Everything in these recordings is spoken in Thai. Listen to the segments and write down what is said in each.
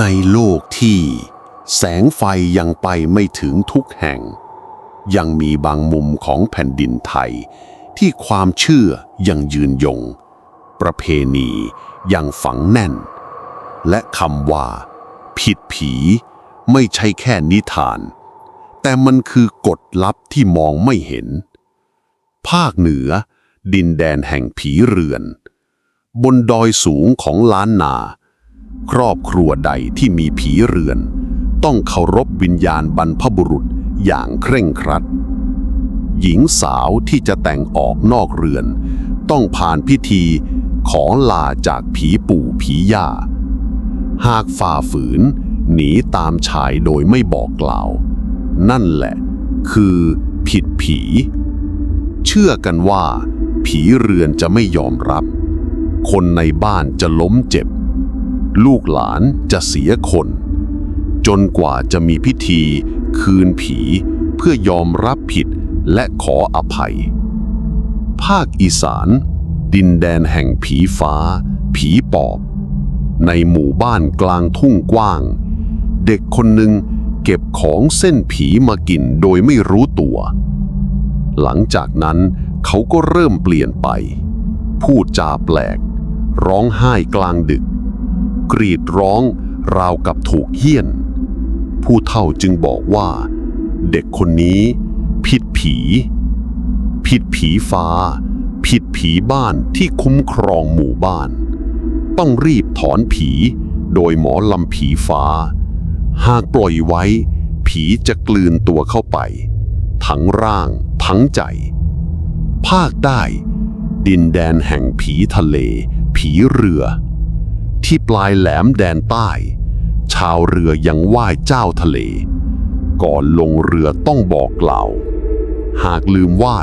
ในโลกที่แสงไฟยังไปไม่ถึงทุกแห่ง ยังมีบางมุมของแผ่นดินไทย ที่ความเชื่อยังยืนยง ประเพณียังฝังแน่น และคำว่า ผิดผีไม่ใช่แค่นิทาน แต่มันคือกฎลับที่มองไม่เห็น ภาคเหนือ ดินแดนแห่งผีเรือน บนดอยสูงของล้านนา ครอบครัวใดที่มีผีเรือน ต้องเคารพวิญญาณบรรพบุรุษอย่างเคร่งครัด หญิงสาวที่จะแต่งออกนอกเรือน ต้องผ่านพิธีขอลาจากผีปู่ผีย่า หากฝ่าฝืน หนีตามชายโดยไม่บอกกล่าว นั่นแหละคือผิดผี เชื่อกันว่า ผีเรือนจะไม่ยอมรับ คนในบ้านจะล้มเจ็บ ลูกหลานจะเสียคน จนกว่าจะมีพิธีคืนผีเพื่อยอมรับผิดและขออภัย ภาคอีสาน ดินแดนแห่งผีฟ้า ผีปอบ ในหมู่บ้านกลางทุ่งกว้าง เด็กคนหนึ่งเก็บของเส้นผีมากินโดยไม่รู้ตัว หลังจากนั้นเขาก็เริ่มเปลี่ยนไป พูดจาแปลก ร้องไห้กลางดึก กรีดร้อง ราวกับถูกเหี้ยน ผู้เฒ่าจึงบอกว่า เด็กคนนี้ ผิดผี ผิดผีฟ้า ผิดผีบ้านที่คุ้มครองหมู่บ้าน ต้องรีบถอนผี โดยหมอลำผีฟ้า หากปล่อยไว้ ผีจะกลืนตัวเข้าไป ทั้งร่างทั้งใจ ภาคใต้ดินแดนแห่งผีทะเล ผีเรือ ที่ปลายแหลมแดนใต้ ชาวเรือยังไหว้เจ้าทะเล ก่อนลงเรือต้องบอกกล่าว หากลืมไหว้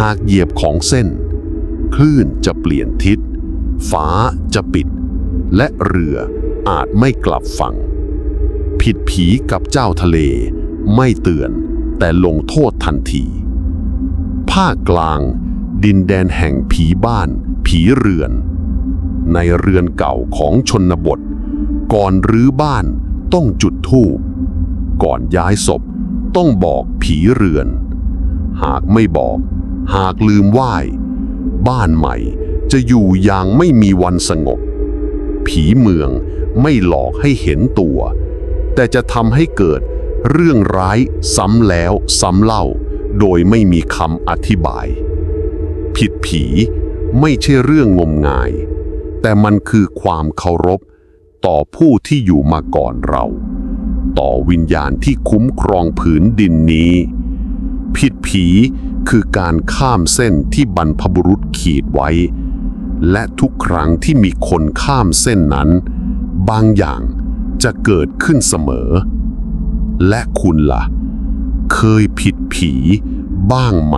หากเหยียบของเส้น คลื่นจะเปลี่ยนทิศ ฟ้าจะปิด และเรืออาจไม่กลับฝั่ง ผิดผีกับเจ้าทะเล ไม่เตือนแต่ลงโทษทันที ภาคกลาง ดินแดนแห่งผีบ้าน ผีเรือน ในเรือนเก่าของชนบท ก่อนรื้อบ้านต้องจุดธูป ก่อนย้ายศพต้องบอกผีเรือน หากไม่บอกหากลืมไหว้ บ้านใหม่จะอยู่อย่างไม่มีวันสงบ ผีเมืองไม่หลอกให้เห็นตัว แต่จะทำให้เกิดเรื่องร้ายซ้ำแล้วซ้ำเล่า โดยไม่มีคำอธิบาย ผิดผีไม่ใช่เรื่องงมงาย แต่มันคือความเคารพ ต่อผู้ที่อยู่มาก่อนเรา ต่อวิญญาณที่คุ้มครองผืนดินนี้ ผิดผีคือการข้ามเส้นที่บรรพบุรุษขีดไว้ และทุกครั้งที่มีคนข้ามเส้นนั้น บางอย่างจะเกิดขึ้นเสมอ และคุณล่ะ เคยผิดผีบ้างไหม